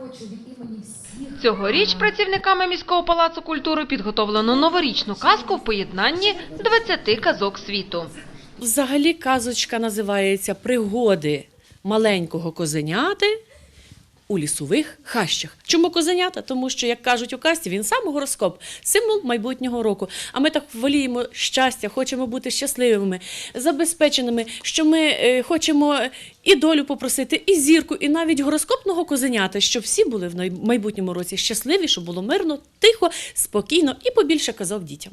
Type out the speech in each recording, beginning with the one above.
хочу від імені всіх Цьогоріч працівниками міського палацу культури підготовлено новорічну казку в поєднанні 20 казок світу. Взагалі казочка називається Пригоди маленького козеняти у лісових хащах. Чому козенята? Тому що, як кажуть у касті, він сам гороскоп, символ майбутнього року. А ми так воліємо щастя, хочемо бути щасливими, забезпеченими, що ми е, хочемо і долю попросити, і зірку, і навіть гороскопного козенята, щоб всі були в майбутньому році щасливі, щоб було мирно, тихо, спокійно і побільше казав дітям.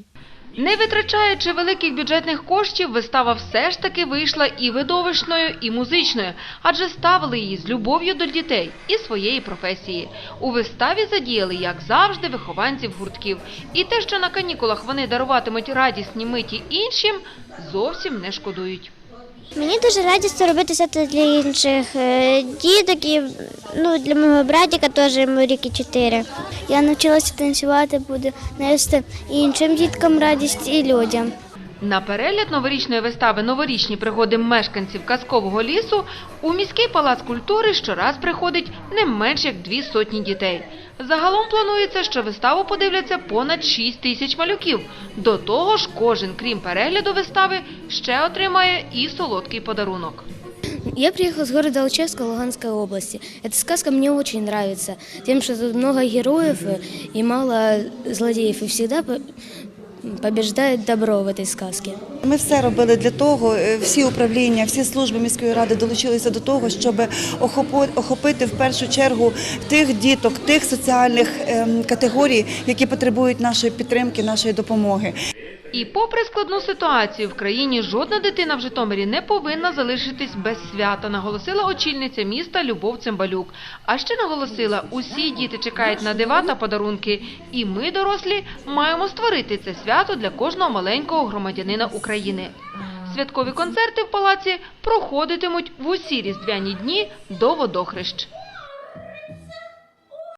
Не витрачаючи великих бюджетних коштів, вистава все ж таки вийшла і видовищною, і музичною, адже ставили її з любов'ю до дітей і своєї професії. У виставі задіяли, як завжди, вихованців гуртків. І те, що на канікулах вони даруватимуть радісні миті іншим, зовсім не шкодують. Мені дуже радісно робити свято для інших е, діток і ну, для мого братика теж йому ріки чотири. Я навчилася танцювати, буду нести іншим діткам радість і людям. На перегляд новорічної вистави «Новорічні пригоди мешканців казкового лісу» у міський палац культури щораз приходить не менш як дві сотні дітей. Загалом планується, що виставу подивляться понад 6 тисяч малюків. До того ж, кожен, крім перегляду вистави, ще отримає і солодкий подарунок. Я приехала с города Алчевска Луганской области. Эта сказка мне очень нравится, тем, что тут много героев и- и мало злодеев, и всегда по- побеждает добро в цій сказці. Ми все робили для того, е, всі управління, всі служби міської ради долучилися до того, щоб охопити в першу чергу тих діток, тих соціальних ем, категорій, які потребують нашої підтримки, нашої допомоги. І попри складну ситуацію в країні, жодна дитина в Житомирі не повинна залишитись без свята, наголосила очільниця міста Любов Цимбалюк. А ще наголосила, усі діти чекають на дива та подарунки, і ми, дорослі, маємо створити це свято для кожного маленького громадянина України. Святкові концерти в палаці проходитимуть в усі різдвяні дні до водохрещ.